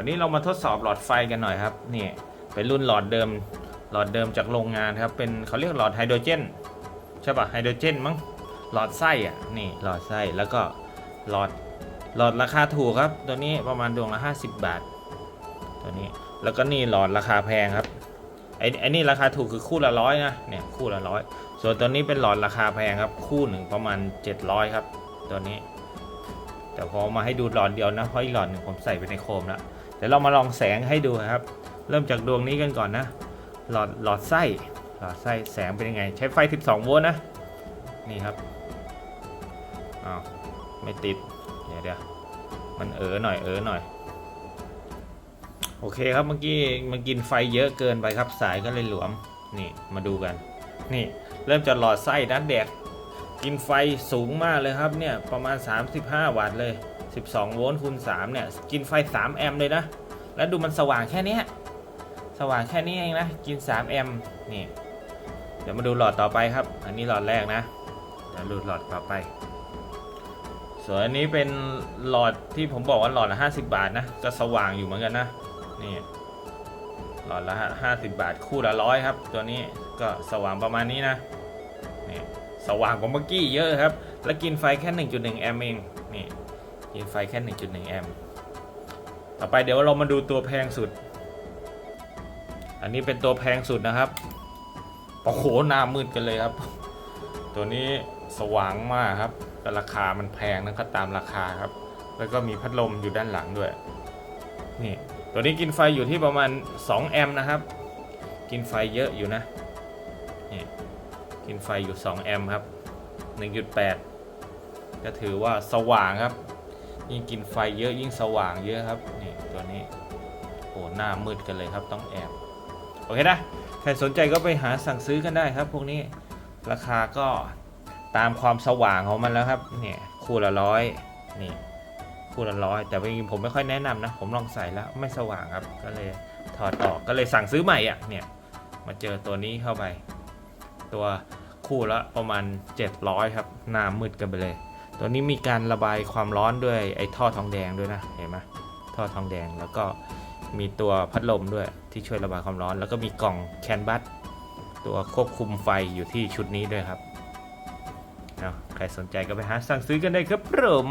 วันนี้เรามาทดสอบหลอดไฟกันหน่อยครับนี่เป็นรุ่นหลอดเดิมหลอดเดิมจากโรงงานครับเป็นเขาเรียกหลอดไฮโดรเจนใช่ปะไฮโดรเจนมั้งหลอดไส้อะนี่หลอดไส้แล้วก็หลอดหลอดราคาถูกครับ ตัวนี้ประมาณดวงละ 50 บาท ตัวนี้แล้วก็นี่หลอดราคาแพงครับไอ้ไอ้นี่ราคาถูกคือคู่ละร้อยนะเนี่ยคู่ละร้อยส่วนตัวนี้เป็นหลอดราคาแพงครับ คู่หนึ่งประมาณ 700 ครับ ตัวนี้ แต่พอมาให้ดูหลอดเดียวนะเพราะอีกหลอดหนึ่งผมใส่ไปในโคมแล้วเดี๋ยวเรามาลองแสงให้ดูครับ เริ่มจากดวงนี้กันก่อนนะ หลอดหลอดไส้หลอดไส้แสงเป็นยังไง ใช้ไฟ 12 โวลต์นะ นี่ครับอ้าวไม่ติด เดี๋ยวเดี๋ยวมันเออหน่อยเออหน่อย โอเคครับเมื่อกี้มันกินไฟเยอะเกินไปครับสายก็เลยหลวม นี่มาดูกัน นี่เริ่มจากหลอดไส้นะแดก กินไฟสูงมากเลยครับเนี่ยประมาณ 35 วัตต์เลย 12 โวลต์คูณ3เนี่ยกินไฟ 3 แอมป์เลยนะ แล้วดูมันสว่างแค่นี้สว่างแค่นี้เองนะ กิน 3 แอมป์นี่ เดี๋ยวมาดูหลอดต่อไปครับ อันนี้หลอดแรกนะเดี๋ยวดูหลอดต่อไป ส่วนอันนี้เป็นหลอดที่ผมบอกว่าหลอดละ 50 บาทนะ ก็สว่างอยู่เหมือนกันนะนี่หลอดละ 50 บาทคู่ละร้อยครับ ตัวนี้ก็สว่างประมาณนี้นะนี่ สว่างกว่าเมื่อกี้เยอะครับ แล้วกินไฟแค่ 1.1 แอมป์เองนี่กินไฟแค่ 1.1 แอมป์ต่อไปเดี๋ยวเรามาดูตัวแพงสุด อันนี้เป็นตัวแพงสุดนะครับโอ้โหหน้ามืดกันเลยครับ ตัวนี้สว่างมากครับแต่ราคามันแพงนะครับตามราคาครับ แล้วก็มีพัดลมอยู่ด้านหลังด้วยนี่ตัวนี้กินไฟอยู่ที่ประมาณ 2 แอมป์นะครับ กินไฟเยอะอยู่นะ กินไฟอยู่ 2 แอมป์ครับ 1.8 ก็ถือว่าสว่างครับ ยิ่งกินไฟเยอะยิ่งสว่างเยอะครับ นี่ตัวนี้โอ้หน้ามืดกันเลยครับต้องแอบโอเคนะ ใครสนใจก็ไปหาสั่งซื้อกันได้ครับ พวกนี้ราคาก็ตามความสว่างของมันแล้วครับ เนี่ยคู่ละร้อยนี่คู่ละร้อยแต่จริงผมไม่ค่อยแนะนำนะ ผมลองใส่แล้วไม่สว่างครับ ก็เลยถอดออกก็เลยสั่งซื้อใหม่อะเนี่ยมาเจอตัวนี้เข้าไป ตัวคู่ละประมาณ 700 ครับ หน้ามืดกันไปเลย ตัวนี้มีการระบายความร้อนด้วยไอ้ท่อทองแดงด้วยนะ เห็นไหมท่อทองแดงแล้วก็มีตัวพัดลมด้วยที่ช่วยระบายความร้อน แล้วก็มีกล่องแคนบัสตัวควบคุมไฟอยู่ที่ชุดนี้ด้วยครับ ใครสนใจก็ไปหาสั่งซื้อกันได้ครับผม